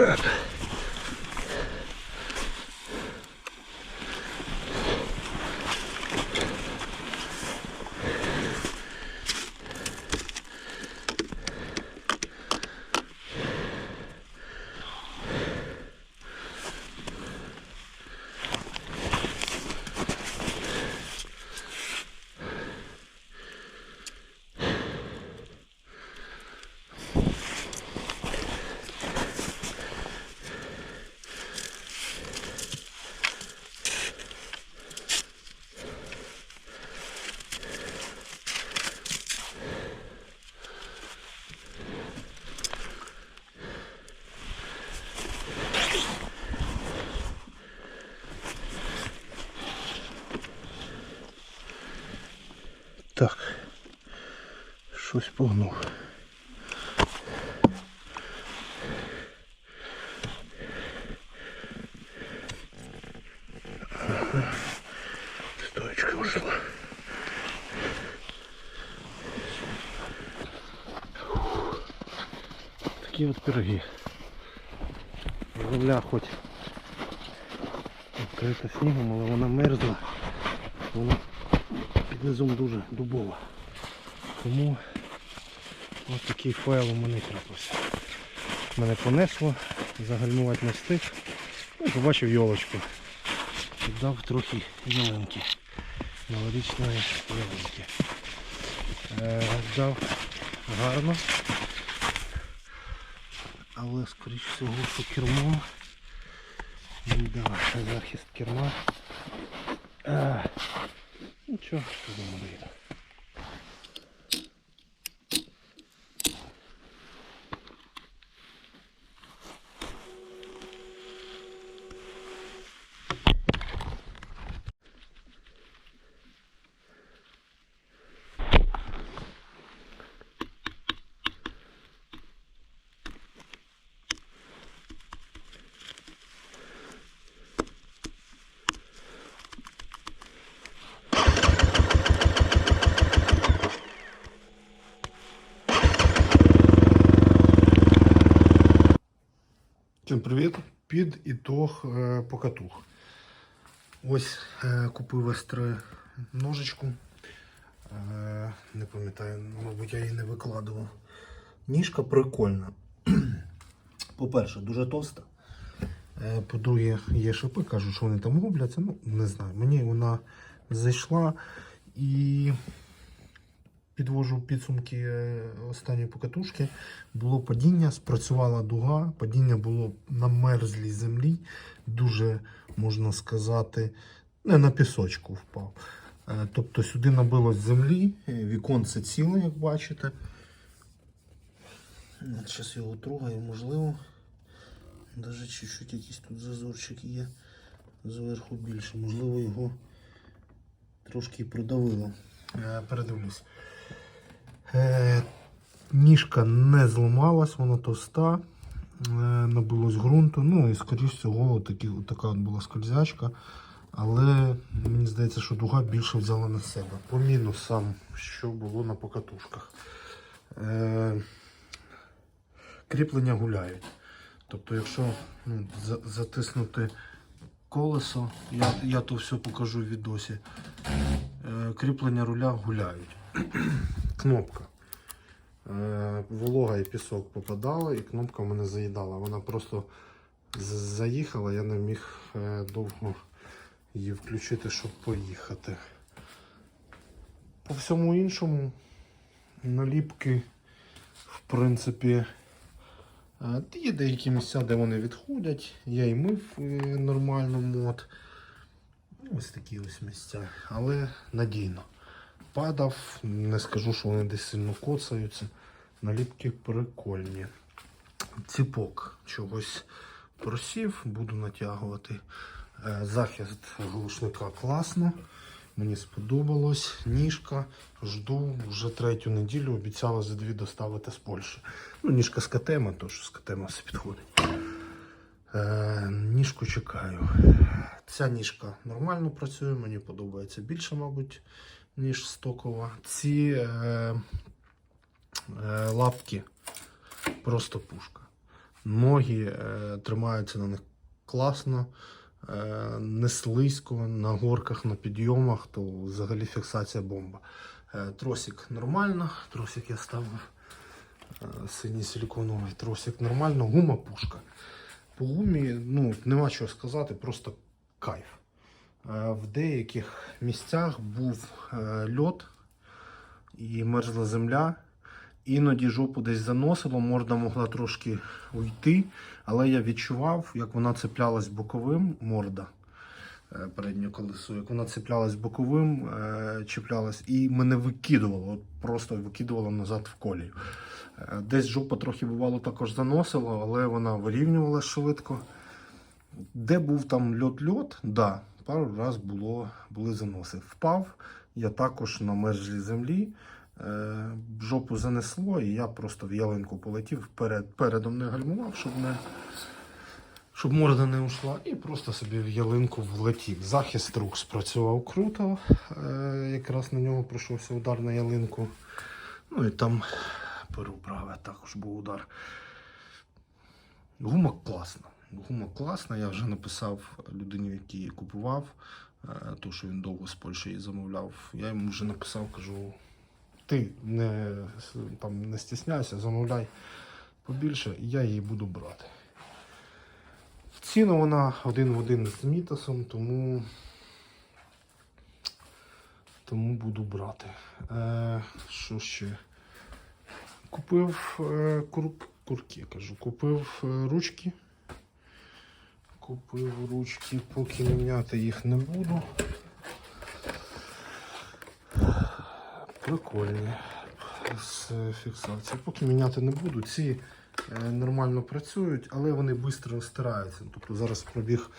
Uh. Так. Щось погнув. Стоечка ушла. Такі от пироги. Земля хоч вкрита снігом, але вона мерзла. Низом дуже дубова. Тому ось такий файл у мене трапився. Мене понесло, загальмувати не встиг. Ну, побачив йолочку. Дав трохи ялинки. Новорічної ялинки. Е, дав гарно. Але скоріш всього, що кермо. Да, захист керма. А, нічого, що думаю. Всім привіт! Під ітог е, покатух. Ось е, купив естри ножичку. Е, не пам'ятаю, мабуть, я її не викладував. Ніжка прикольна. По-перше, дуже товста. По-друге, є шипи, кажуть, що вони там губляться. Ну, не знаю. Мені вона зайшла і підвожу підсумки е, останньої покатушки. Було падіння, спрацювала дуга, падіння було на мерзлій землі, дуже можна сказати, не на пісочку впав. Е, Тобто сюди набилось землі, е, віконце ціле, як бачите. Зараз його трогаю, можливо. Навіть чуть-чуть якийсь тут зазорчик є зверху більше. Можливо, його трошки придавило. Е, Передивлюсь. Е, ніжка не зламалась, вона товста, е, набилось ґрунту. Ну і скоріш всього такі, така от була скользячка. Але мені здається, що дуга більше взяла на себе. По мінусам, що було на покатушках. Е, кріплення гуляють. Тобто, якщо ну, за- затиснути колесо, я, я то все покажу в відосі. Е, кріплення руля гуляють. Кнопка. Е, волога і пісок попадала, і кнопка мене заїдала. Вона просто заїхала, я не міг е, довго її включити, щоб поїхати. По всьому іншому, наліпки, в принципі, е, є деякі місця, де вони відходять. Я і мив нормально мод. Ось такі ось місця, але надійно. Падав, не скажу, що вони десь сильно коцаються. Наліпки прикольні. Ціпок чогось просів, буду натягувати. Е, Захист глушника класно. Мені сподобалось. Ніжка. Жду вже третю неділю. Обіцяла за дві доставити з Польщі. Ну, ніжка з КТМ, тож з КТМ все підходить. Е, ніжку чекаю. Ця ніжка нормально працює, мені подобається більше, мабуть, ніж стокова. Ці е, е, лапки просто пушка. Ноги е, тримаються на них класно, е, не слизько, на горках, на підйомах, то взагалі фіксація бомба. Е, тросик нормально, тросик я ставив е, синій силіконовий тросик нормально, гума пушка. По гумі ну, нема чого сказати, просто кайф. Е, В деяких місцях був е, льот і мерзла земля. Іноді жопу десь заносило, морда могла трошки уйти, але я відчував, як вона цеплялась боковим, морда е, переднє колесо, як вона цеплялась боковим, чіплялась і мене викидувало, просто викидувало назад в колію. Десь жопа трохи бувало також заносило, але вона вирівнювалася швидко. Де був там льот-льот, да, пару раз було, були заноси. Впав я також на межі землі, е, жопу занесло, і я просто в ялинку полетів вперед, передом не гальмував, щоб не. Щоб морда не ушла, і просто собі в ялинку влетів. Захист рук спрацював круто. Е, якраз на нього прийшовся удар на ялинку. Ну і там перу праве також був удар. Гума класна. Гума класна. Я вже написав людині, який її купував, е, то що він довго з Польщі її замовляв. Я йому вже написав, кажу: ти не, там, не стісняйся, замовляй побільше, і я її буду брати. В ціну вона один в один з Мітасом, тому, тому буду брати. Е, що ще? Купив е, кур, курки, кажу, купив е, ручки. Купив ручки, поки міняти їх не буду. Прикольні з фіксацією. Поки міняти не буду. Ці е, нормально працюють, але вони швидко стираються. Тобто зараз пробіг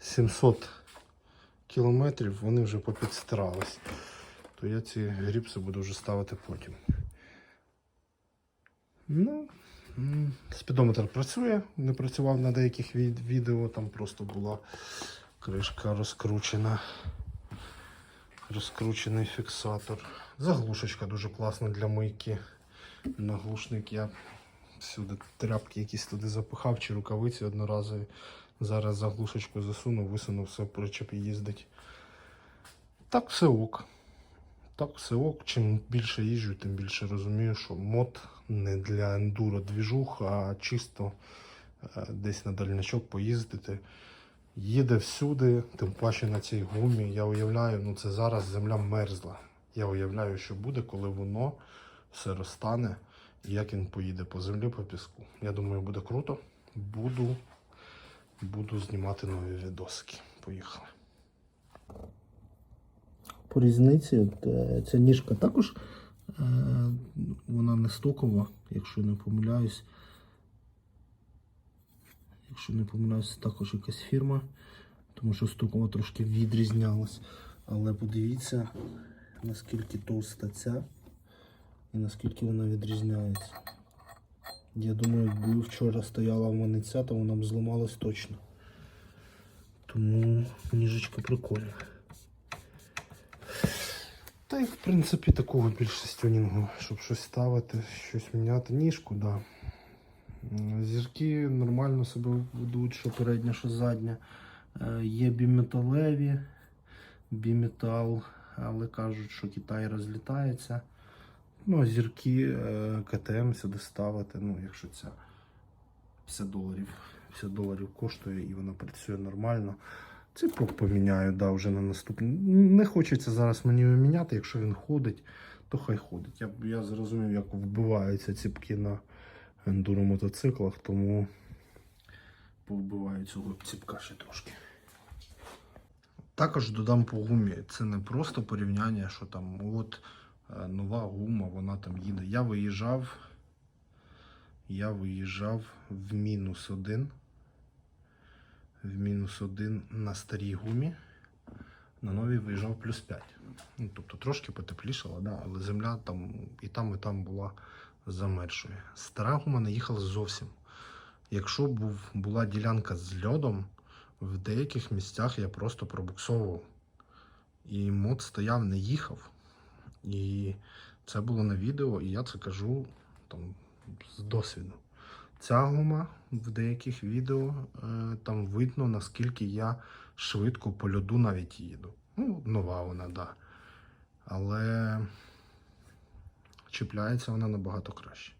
700 кілометрів, вони вже попідстирались. То я ці гріпси буду вже ставити потім. Ну, спідометр працює, не працював на деяких від- відео, там просто була кришка розкручена. Розкручений фіксатор. Заглушечка дуже класна для мийки. Наглушник я всюди тряпки якісь туди запихав чи рукавиці одноразові. Зараз заглушечку засунув, висунув, все, причеп їздить. Так все ок. Так, все. Чим більше їжджу, тим більше розумію, що мод не для ендуро двіжух, а чисто е, десь на дальнячок поїздити. Їде всюди, тим паче на цій гумі. Я уявляю, ну це зараз земля мерзла. Я уявляю, що буде, коли воно все розтане і як він поїде по землі, по піску. Я думаю, буде круто. Буду, буду знімати нові відосики. Поїхали. По різниці, е, ця ніжка також е, вона не стокова, якщо не помиляюсь. Якщо не помиляюсь, також якась фірма, тому що стокова трошки відрізнялась. Але подивіться, наскільки товста ця і наскільки вона відрізняється. Я думаю, якби вчора стояла в мене ця, то вона б зламалась точно. Тому ніжечка прикольна. Та й в принципі такого більше стюнінгу, щоб щось ставити, щось міняти. Ніжку, да. Зірки нормально себе ведуть, що передня, що задня. Е, Є біметалеві, біметал, але кажуть, що Китай розлітається. Ну, а зірки е, КТМ сюди ставити, ну, якщо ця 50 доларів, 50 доларів коштує і вона працює нормально. Цей поміняю, да, вже на наступний. Не хочеться зараз мені його міняти, якщо він ходить, то хай ходить. Я, я зрозумів, як вбиваються ціпки на ендуро мотоциклах, тому повбиваю цього ціпка ще трошки. Також додам по гумі. Це не просто порівняння, що там от е, нова гума, вона там їде. Я виїжджав. Я виїжджав в мінус один. В мінус 1 на старій гумі. На новій виїжджав плюс 5. Ну, тобто трошки потеплішало, да, але земля там і там, і там була замершою. Стара гума не їхала зовсім. Якщо був, була ділянка з льодом, в деяких місцях я просто пробуксовував. І мод стояв, не їхав. І це було на відео, і я це кажу там, з досвіду. Ця гума в деяких відео е, там видно, наскільки я швидко по льоду навіть їду. Ну, нова вона, да. Але чіпляється вона набагато краще.